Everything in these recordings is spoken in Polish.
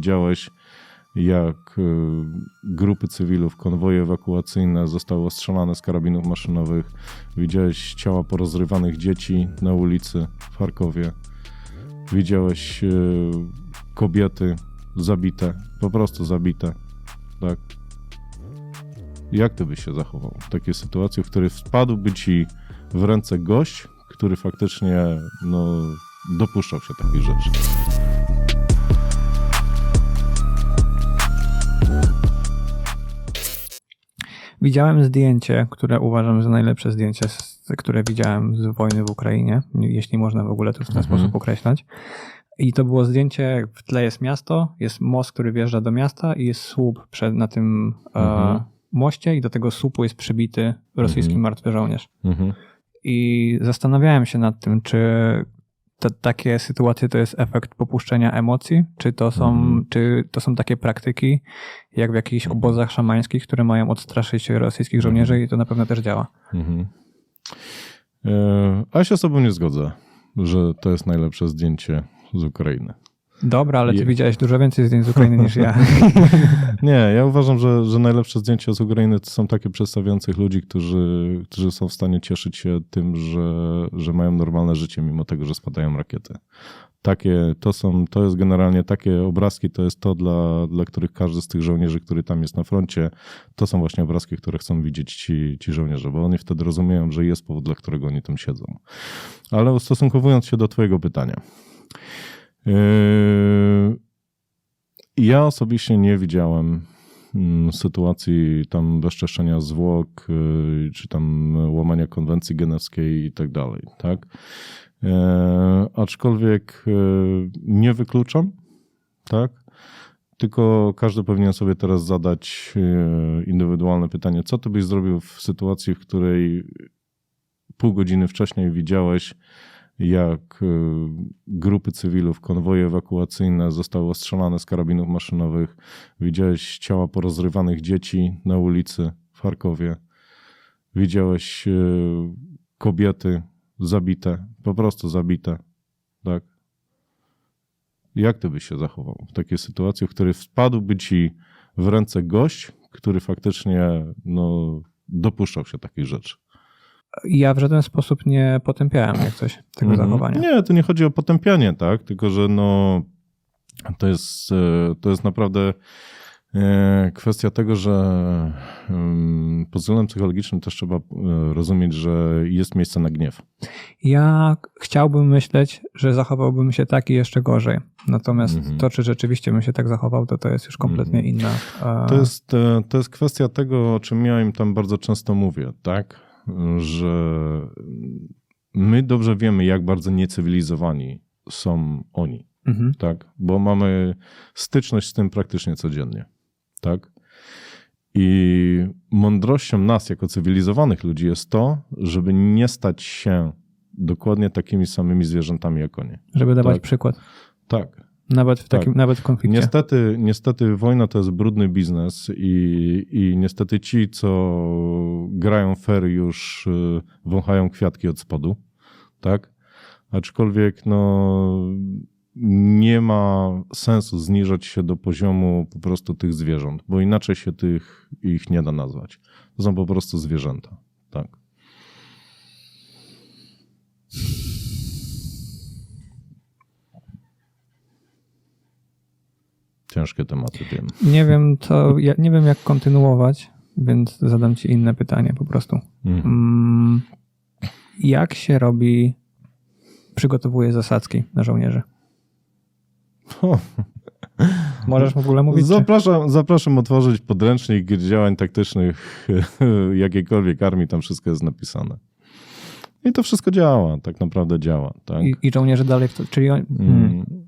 widziałeś, jak y, grupy cywilów, konwoje ewakuacyjne zostały ostrzelane z karabinów maszynowych. Widziałeś ciała porozrywanych dzieci na ulicy w Charkowie. Widziałeś y, kobiety zabite, po prostu zabite. Tak. Jak ty byś się zachował w takiej sytuacji, w której wpadłby ci w ręce gość, który faktycznie no, dopuszczał się takich rzeczy? Widziałem zdjęcie, które uważam za najlepsze zdjęcie, które widziałem z wojny w Ukrainie, jeśli można w ogóle to w ten Mhm. sposób określać. I to było zdjęcie, w tle jest miasto, jest most, który wjeżdża do miasta i jest słup przed, na tym Mhm. e, moście i do tego słupu jest przybity rosyjski Mhm. martwy żołnierz. Mhm. I zastanawiałem się nad tym, czy te, takie sytuacje to jest efekt popuszczenia emocji, czy to, są, Mhm. czy to są takie praktyki, jak w jakichś obozach szamańskich, które mają odstraszyć rosyjskich żołnierzy i to na pewno też działa. Mhm. E, a ja się z tobą nie zgodzę, że to jest najlepsze zdjęcie z Ukrainy. Dobra, ale ty Je- widziałeś dużo więcej zdjęć z Ukrainy niż ja. Nie, ja uważam, że, że najlepsze zdjęcia z Ukrainy to są takie przedstawiających ludzi, którzy, którzy są w stanie cieszyć się tym, że, że mają normalne życie, mimo tego, że spadają rakiety. Takie, to są, to jest generalnie takie obrazki, to jest to, dla, dla których każdy z tych żołnierzy, który tam jest na froncie, to są właśnie obrazki, które chcą widzieć ci, ci żołnierze, bo oni wtedy rozumieją, że jest powód, dla którego oni tam siedzą. Ale ustosunkowując się do twojego pytania. Yy, ja osobiście nie widziałem mm, sytuacji tam bezczeszczenia zwłok, yy, czy tam łamania konwencji genewskiej i tak dalej, tak? E, aczkolwiek nie wykluczam, tak? Tylko każdy powinien sobie teraz zadać indywidualne pytanie, co ty byś zrobił w sytuacji, w której pół godziny wcześniej widziałeś, jak e, grupy cywilów, konwoje ewakuacyjne zostały ostrzelane z karabinów maszynowych. Widziałeś ciała porozrywanych dzieci na ulicy w Charkowie. Widziałeś e, kobiety zabite, po prostu zabite. Tak? Jak ty byś się zachował w takiej sytuacji, w której wpadłby ci w ręce gość, który faktycznie no, dopuszczał się takich rzeczy? Ja w żaden sposób nie potępiałem jak coś tego Mhm. zachowania. Nie, to nie chodzi o potępianie, tak? Tylko, że no, to jest, e, to jest naprawdę e, kwestia tego, że pod względem psychologicznym też trzeba e, rozumieć, że jest miejsce na gniew. Ja chciałbym myśleć, że zachowałbym się tak i jeszcze gorzej. Natomiast Mhm. to, czy rzeczywiście bym się tak zachował, to to jest już kompletnie Mhm. inna. To jest, to jest kwestia tego, o czym ja im tam bardzo często mówię, tak? Że my dobrze wiemy, jak bardzo niecywilizowani są oni. Mhm. tak? Bo mamy styczność z tym praktycznie codziennie, tak? I mądrością nas, jako cywilizowanych ludzi, jest to, żeby nie stać się dokładnie takimi samymi zwierzętami jak oni. Żeby dawać Tak. przykład. Tak. Nawet w, Tak. takim, nawet w konflikcie. Niestety, niestety wojna to jest brudny biznes i, i niestety ci, co grają fair już y, wąchają kwiatki od spodu, tak? Aczkolwiek no nie ma sensu zniżać się do poziomu po prostu tych zwierząt, bo inaczej się tych ich nie da nazwać. To są po prostu zwierzęta, tak. Ciężkie tematy, wiem. Nie wiem, co, ja nie wiem, jak kontynuować, więc zadam ci inne pytanie po prostu. Mhm. Mm, Jak się robi, przygotowuje zasadzki na żołnierzy? O, Możesz w ogóle mówić? Czy? Zapraszam, zapraszam otworzyć podręcznik działań taktycznych jakiejkolwiek armii, tam wszystko jest napisane. I to wszystko działa, tak naprawdę działa. Tak? I, I żołnierze dalej w to, czyli, on, hmm, Mm.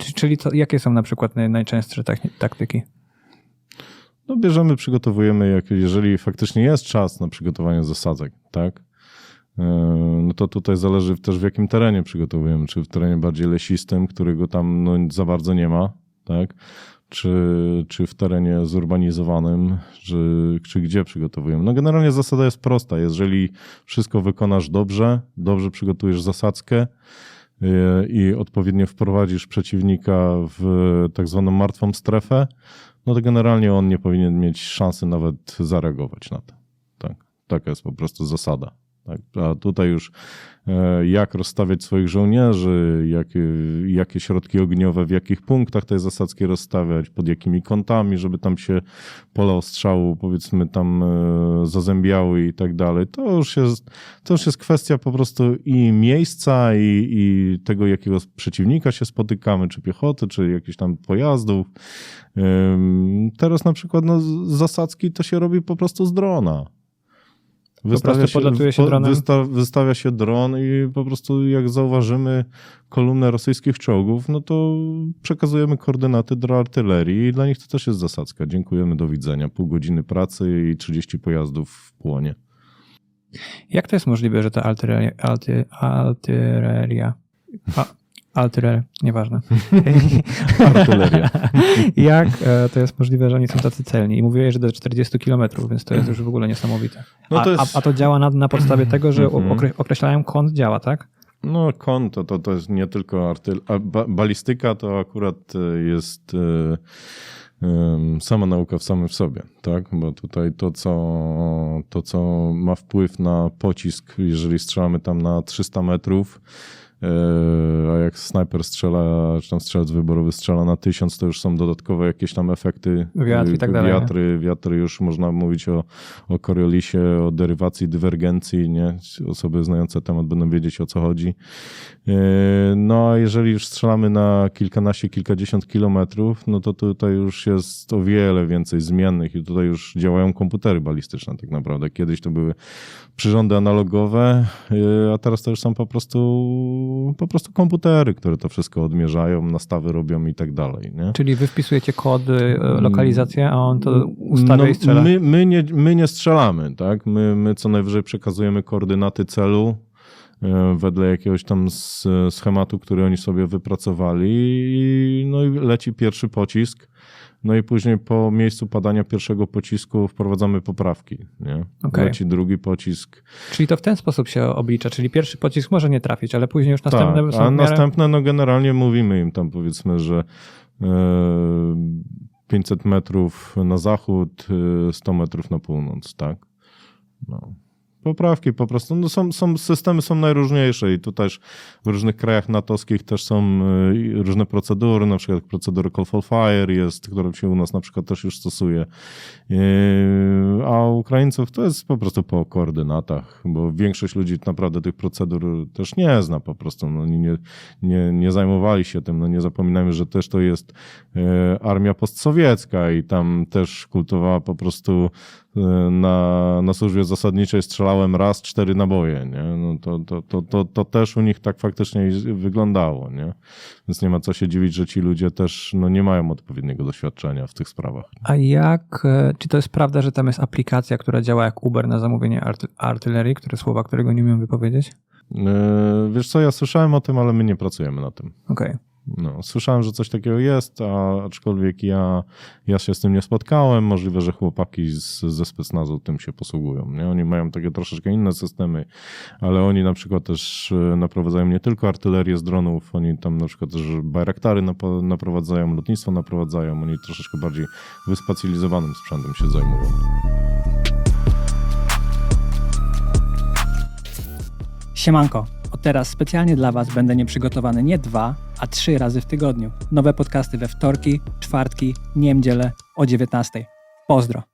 Czy- czyli co, jakie są na przykład naj, najczęstsze tak- taktyki? No bierzemy, przygotowujemy, jak, jeżeli faktycznie jest czas na przygotowanie zasadzek, tak? Yy, No to tutaj zależy też w jakim terenie przygotowujemy, czy w terenie bardziej lesistym, którego tam no, za bardzo nie ma, tak? Czy, czy w terenie zurbanizowanym, czy, czy gdzie przygotowujemy. No generalnie zasada jest prosta. Jeżeli wszystko wykonasz dobrze, dobrze przygotujesz zasadzkę, i odpowiednio wprowadzisz przeciwnika w tak zwaną martwą strefę, no to generalnie on nie powinien mieć szansy nawet zareagować na to. Tak, taka jest po prostu zasada. Tak? A tutaj już e, jak rozstawiać swoich żołnierzy, jakie, jakie środki ogniowe, w jakich punktach tej zasadzki rozstawiać, pod jakimi kątami, żeby tam się pola ostrzału powiedzmy tam e, zazębiały i tak dalej. To już jest, to już jest kwestia po prostu i miejsca i, i tego, jakiego przeciwnika się spotykamy, czy piechoty, czy jakichś tam pojazdów. Teraz na przykład no, zasadzki to się robi po prostu z drona. Podlatuje się dronem? Wysta, wystawia się dron i po prostu jak zauważymy kolumnę rosyjskich czołgów, no to przekazujemy koordynaty do artylerii i dla nich to też jest zasadzka. Dziękujemy, do widzenia. Pół godziny pracy i 30 pojazdów w płonie. Jak to jest możliwe, że ta artyleria, artyleria, nieważne. Artyleria. Jak e, to jest możliwe, że oni są tacy celni? I mówiłeś, że do 40 km, więc to jest już w ogóle niesamowite. No A, to jest- a, a to działa na, na podstawie tego, że Mhm. okre, określają kąt działa, tak? No, kon to, to, to jest nie tylko artyl... ba balistyka, to akurat e, jest e, sama nauka w samym w sobie, tak? Bo tutaj to co, to, co ma wpływ na pocisk, jeżeli strzelamy tam na 300 metrów, a jak snajper strzela, czy tam strzelec wyborowy strzela na 1000, to już są dodatkowe jakieś tam efekty. Wiatr i tak e, dalej, nie? Wiatry, wiatry już można mówić o, o Coriolisie, o derywacji, dywergencji, nie? Osoby znające temat będą wiedzieć o co chodzi. Yy, No a jeżeli już strzelamy na kilkanaście, kilkadziesiąt kilometrów, no to tutaj już jest o wiele więcej zmiennych i tutaj już działają komputery balistyczne tak naprawdę. Kiedyś to były przyrządy analogowe, yy, a teraz to już są po prostu, po prostu komputery, które to wszystko odmierzają, nastawy robią i tak dalej, nie? Czyli wy wpisujecie kody, e, lokalizację, a on to ustawia i strzela. No, My, my, nie, my nie strzelamy, tak? My, my co najwyżej przekazujemy koordynaty celu e, wedle jakiegoś tam schematu, który oni sobie wypracowali i, no i leci pierwszy pocisk. No i później po miejscu padania pierwszego pocisku wprowadzamy poprawki. Nie? Okej. Leci drugi pocisk. Czyli to w ten sposób się oblicza, czyli pierwszy pocisk może nie trafić, ale później już następne tak, są a następne, no generalnie mówimy im tam powiedzmy, że e, 500 metrów na zachód, e, 100 metrów na północ, tak? No. Poprawki po prostu, no są, są, systemy są najróżniejsze i tu też w różnych krajach natowskich też są i różne procedury, na przykład procedura Call for Fire jest, która się u nas na przykład też już stosuje. E, A Ukraińców to jest po prostu po koordynatach, bo większość ludzi naprawdę tych procedur też nie zna po prostu. No, nie, nie, nie zajmowali się tym. No, nie zapominajmy, że też to jest e, armia postsowiecka i tam też kultowała po prostu na, na służbie zasadniczej strzelałem raz cztery naboje, nie? No to, to, to, to, to też u nich tak faktycznie wyglądało, nie? Więc nie ma co się dziwić, że ci ludzie też no, nie mają odpowiedniego doświadczenia w tych sprawach. A jak, e, czy to jest prawda, że tam jest aplikacja, która działa jak Uber na zamówienie arty, artylerii, które słowa, którego nie umiem wypowiedzieć? E, Wiesz co, ja słyszałem o tym, ale my nie pracujemy na tym. Okej. No, słyszałem, że coś takiego jest, a aczkolwiek ja, ja się z tym nie spotkałem. Możliwe, że chłopaki z, ze specnazu tym się posługują. Nie? Oni mają takie troszeczkę inne systemy, ale oni na przykład też e, naprowadzają nie tylko artylerię z dronów, oni tam na przykład też bajraktary naprowadzają, lotnictwo naprowadzają. Oni troszeczkę bardziej wyspecjalizowanym sprzętem się zajmują. Siemanko, od teraz specjalnie dla Was będę nieprzygotowany nie dwa, a trzy razy w tygodniu. Nowe podcasty we wtorki, czwartki, niedzielę o 19. Pozdro!